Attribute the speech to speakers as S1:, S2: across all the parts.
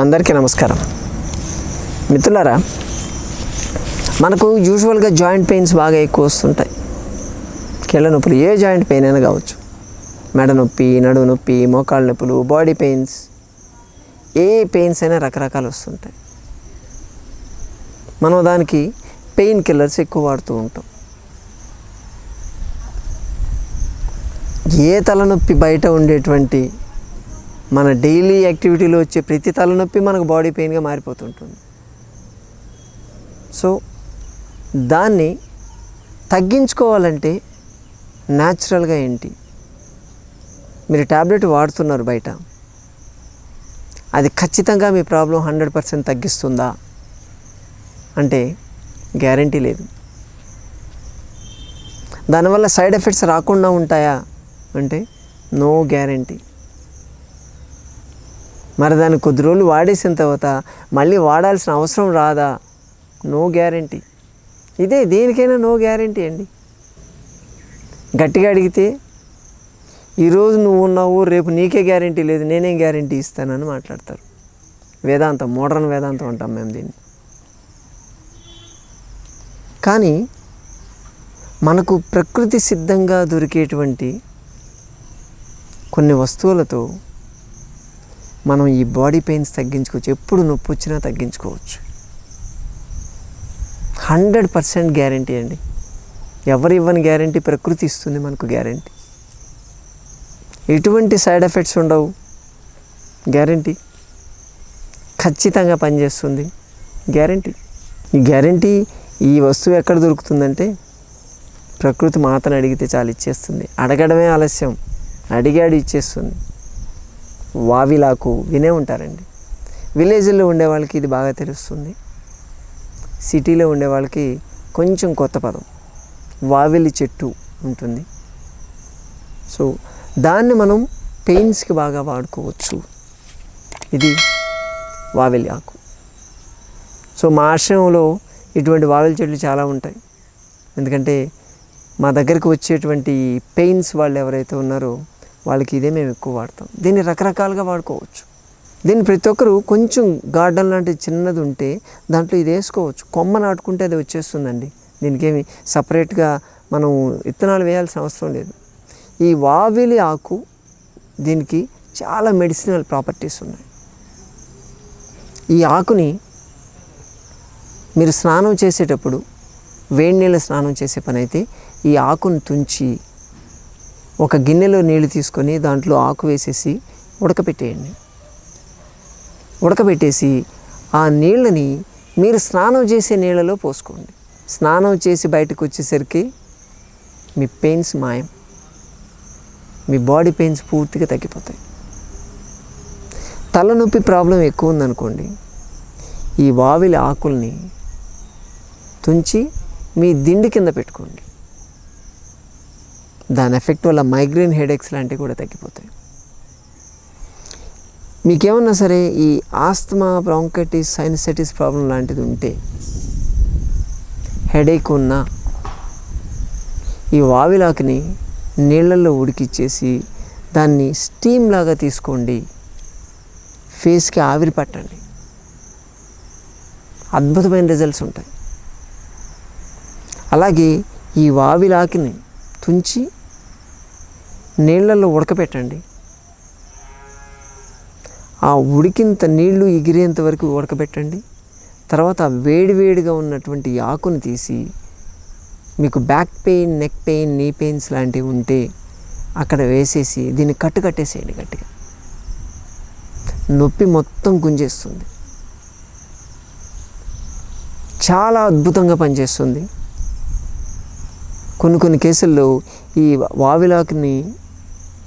S1: అందరికీ నమస్కారం. మిత్రులారా మనకు యూజువల్గా జాయింట్ పెయిన్స్ బాగా ఎక్కువ వస్తుంటాయి. కీళ్ళ నొప్పులు ఏ జాయింట్ పెయిన్ అయినా కావచ్చు. మెడ నొప్పి నడుము నొప్పి మోకాళ్ళ నొప్పులు బాడీ పెయిన్స్ ఏ పెయిన్స్ అయినా రకరకాలు వస్తుంటాయి. మనం దానికి పెయిన్ కిల్లర్స్ ఎక్కువ వాడుతూ ఉంటాం. ఏ తలనొప్పి బయట ఉండేటువంటి మన డైలీ యాక్టివిటీలో వచ్చే ప్రతి తలనొప్పి మనకు బాడీ పెయిన్గా మారిపోతుంటుంది. సో దాన్ని తగ్గించుకోవాలంటే న్యాచురల్గా ఏంటి? మీరు ట్యాబ్లెట్ వాడుతున్నారు బయట. అది ఖచ్చితంగా మీ ప్రాబ్లం హండ్రెడ్ పర్సెంట్ తగ్గిస్తుందా? అంటే గ్యారంటీ లేదు. దానివల్ల సైడ్ ఎఫెక్ట్స్ రాకుండా ఉంటాయా? అంటే నో గ్యారంటీ. మరి దాన్ని కొద్ది రోజులు వాడేసిన తర్వాత మళ్ళీ వాడాల్సిన అవసరం రాదా? No guarantee. ఇదే దేనికైనా నో గ్యారంటీ అండి. గట్టిగా అడిగితే ఈరోజు నువ్వు ఉన్నావు రేపు నీకే గ్యారంటీ లేదు నేనేం గ్యారంటీ ఇస్తానని మాట్లాడతారు. వేదాంతం మోడర్న్ వేదాంతం అంటాం మేము దీన్ని. కానీ మనకు ప్రకృతి సిద్ధంగా దొరికేటువంటి కొన్ని వస్తువులతో మనం ఈ బాడీ పెయిన్స్ తగ్గించుకోవచ్చు. ఎప్పుడు నొప్పి వచ్చినా తగ్గించుకోవచ్చు. హండ్రెడ్ పర్సెంట్ గ్యారంటీ అండి. ఎవరు ఇవ్వని గ్యారంటీ ప్రకృతి ఇస్తుంది మనకు గ్యారంటీ ఎటువంటి సైడ్ ఎఫెక్ట్స్ ఉండవు. గ్యారంటీ ఖచ్చితంగా పనిచేస్తుంది. గ్యారంటీ ఈ గ్యారంటీ ఈ వస్తువు ఎక్కడ దొరుకుతుందంటే ప్రకృతి మాతను అడిగితే చాలు ఇచ్చేస్తుంది. అడగడమే ఆలస్యం. అడిగాడు ఇచ్చేస్తుంది. వావిలాకు వినే ఉంటారండి. విలేజ్లో ఉండే వాళ్ళకి ఇది బాగా తెలుస్తుంది. సిటీలో ఉండే వాళ్ళకి కొంచెం కొత్త పదం. వావిలి చెట్టు ఉంటుంది. సో దాన్ని మనం పెయిన్స్కి బాగా వాడుకోవచ్చు. ఇది వావిలి ఆకు. సో మా ఆశ్రమంలో ఇటువంటి వావిలి చెట్లు చాలా ఉంటాయి. ఎందుకంటే మా దగ్గరికి వచ్చేటువంటి పెయిన్స్ వాళ్ళు ఎవరైతే ఉన్నారో వాళ్ళకి ఇదే మేము ఎక్కువ వాడతాం. దీన్ని రకరకాలుగా వాడుకోవచ్చు. దీన్ని ప్రతి ఒక్కరు కొంచెం గార్డెన్ లాంటి చిన్నది ఉంటే దాంట్లో ఇది వేసుకోవచ్చు. కొమ్మ నాటుకుంటే అది వచ్చేస్తుందండి. దీనికేమి సపరేట్గా మనం విత్తనాలు వేయాల్సిన అవసరం లేదు. ఈ వావిలి ఆకు దీనికి చాలా మెడిసినల్ ప్రాపర్టీస్ ఉన్నాయి. ఈ ఆకుని మీరు స్నానం చేసేటప్పుడు వేడి నీళ్ళ స్నానం చేసే పని అయితే ఈ ఆకును తుంచి ఒక గిన్నెలో నీళ్ళు తీసుకొని దాంట్లో ఆకు వేసేసి ఉడకపెట్టేయండి. ఉడకబెట్టేసి ఆ నీళ్ళని మీరు స్నానం చేసే నీళ్ళలో పోసుకోండి. స్నానం చేసి బయటకు వచ్చేసరికి మీ పెయిన్స్ మాయం. మీ బాడీ పెయిన్స్ పూర్తిగా తగ్గిపోతాయి. తలనొప్పి ప్రాబ్లం ఎక్కువ ఉందనుకోండి ఈ వావిలి ఆకుల్ని తుంచి మీ దిండు కింద పెట్టుకోండి. దాని ఎఫెక్ట్ వల్ల మైగ్రేన్ హెడేక్స్ లాంటివి కూడా తగ్గిపోతాయి. మీకేమన్నా సరే ఈ ఆస్తమా బ్రాంకైటిస్ సైనసైటిస్ ప్రాబ్లం లాంటిది ఉంటే హెడేక్ ఉన్నా ఈ వావిలాకుని నీళ్ళల్లో ఉడికిచ్చేసి దాన్ని స్టీమ్ లాగా తీసుకోండి. ఫేస్కి ఆవిరి పట్టండి. అద్భుతమైన రిజల్ట్స్ ఉంటాయి. అలాగే ఈ వావిలాకిని తుంచి నీళ్ళల్లో ఉడకపెట్టండి. ఆ ఉడికింత నీళ్ళు ఎగిరేంత వరకు ఉడకబెట్టండి తర్వాత వేడివేడిగా ఉన్నటువంటి ఆకును తీసి మీకు back pain neck pain knee pains లాంటివి ఉంటే అక్కడ వేసేసి దీన్ని కట్టు కట్టేసేయండి గట్టిగా. నొప్పి మొత్తం గుంజేస్తుంది. చాలా అద్భుతంగా పనిచేస్తుంది. కొన్ని కొన్ని కేసుల్లో ఈ వావిలాకుని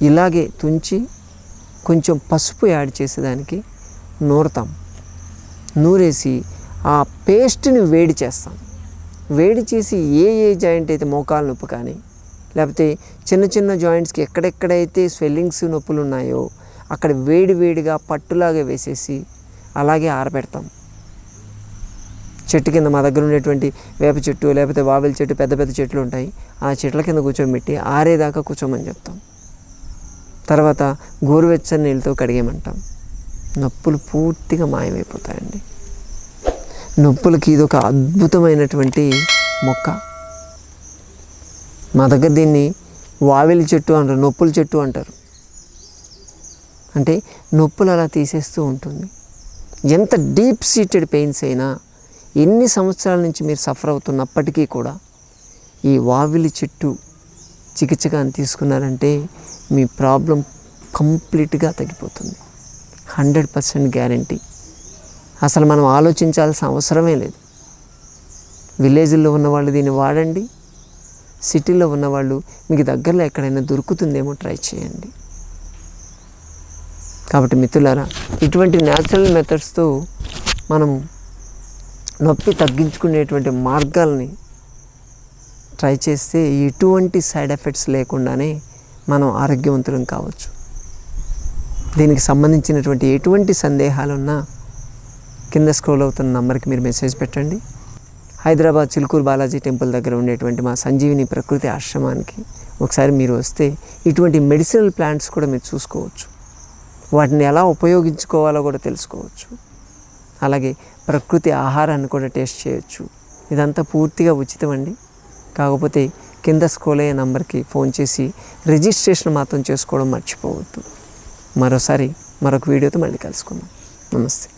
S1: ఇలాగే తుంచి కొంచెం పసుపు యాడ్ చేసేదానికి నూరుతాం. నూరేసి ఆ పేస్ట్ని వేడి చేస్తాం. వేడి చేసి ఏ ఏ జాయింట్ అయితే మోకాలు నొప్పి కానీ లేకపోతే చిన్న చిన్న జాయింట్స్కి ఎక్కడెక్కడైతే స్వెల్లింగ్స్ నొప్పులు ఉన్నాయో అక్కడ వేడి వేడిగా పట్టులాగా వేసేసి అలాగే ఆరబెడతాం. చెట్టు కింద మా దగ్గర ఉండేటువంటి వేప చెట్టు లేకపోతే వావిల చెట్టు పెద్ద పెద్ద చెట్లు ఉంటాయి. ఆ చెట్ల కింద కూర్చోబెట్టి ఆరేదాకా కూర్చోమని చెప్తాం. తర్వాత గోరువెచ్చని నీళ్ళతో కడిగేమంటాం నొప్పులు పూర్తిగా మాయమైపోతాయండి. నొప్పులకి ఇది ఒక అద్భుతమైనటువంటి మొక్క. మా దగ్గర దీన్ని వావిలి చెట్టు అంటారు నొప్పుల చెట్టు అంటారు. అంటే నొప్పులు అలా తీసేస్తూ ఉంటుంది. ఎంత డీప్ సీటెడ్ పెయిన్స్ అయినా ఎన్ని సంవత్సరాల నుంచి మీరు సఫర్ అవుతున్నప్పటికీ కూడా ఈ వావిలి చెట్టు చికిత్సగా తీసుకున్నారంటే మీ ప్రాబ్లం కంప్లీట్గా తగ్గిపోతుంది. Hundred percent guarantee. అసలు మనం ఆలోచించాల్సిన అవసరమే లేదు. విలేజ్లో ఉన్నవాళ్ళు దీన్ని వాడండి. సిటీలో ఉన్నవాళ్ళు మీకు దగ్గరలో ఎక్కడైనా దొరుకుతుందేమో ట్రై చేయండి. కాబట్టి మిత్రులారా ఇటువంటి న్యాచురల్ మెథడ్స్తో మనం నొప్పి తగ్గించుకునేటువంటి మార్గాల్ని ట్రై చేస్తే ఎటువంటి సైడ్ ఎఫెక్ట్స్ లేకుండానే మనం ఆరోగ్యవంతులం కావచ్చు. దీనికి సంబంధించినటువంటి ఎటువంటి సందేహాలున్నా కింద స్క్రోల్ అవుతున్న నంబర్కి మీరు మెసేజ్ పెట్టండి. హైదరాబాద్ చిలుకూరు బాలాజీ టెంపుల్ దగ్గర ఉండేటువంటి మా సంజీవిని ప్రకృతి ఆశ్రమానికి ఒకసారి మీరు వస్తే ఇటువంటి మెడిసినల్ ప్లాంట్స్ కూడా మీరు చూసుకోవచ్చు. వాటిని ఎలా ఉపయోగించుకోవాలో కూడా తెలుసుకోవచ్చు. అలాగే ప్రకృతి ఆహారాన్ని కూడా టేస్ట్ చేయొచ్చు. ఇదంతా పూర్తిగా ఉచితం అండి. కాకపోతే కింద స్కూల్ అయ్యే నంబర్కి ఫోన్ చేసి రిజిస్ట్రేషన్ మాత్రం చేసుకోవడం మర్చిపోవద్దు. మరోసారి మరొక వీడియోతో మళ్ళీ కలుసుకుందాం. నమస్తే.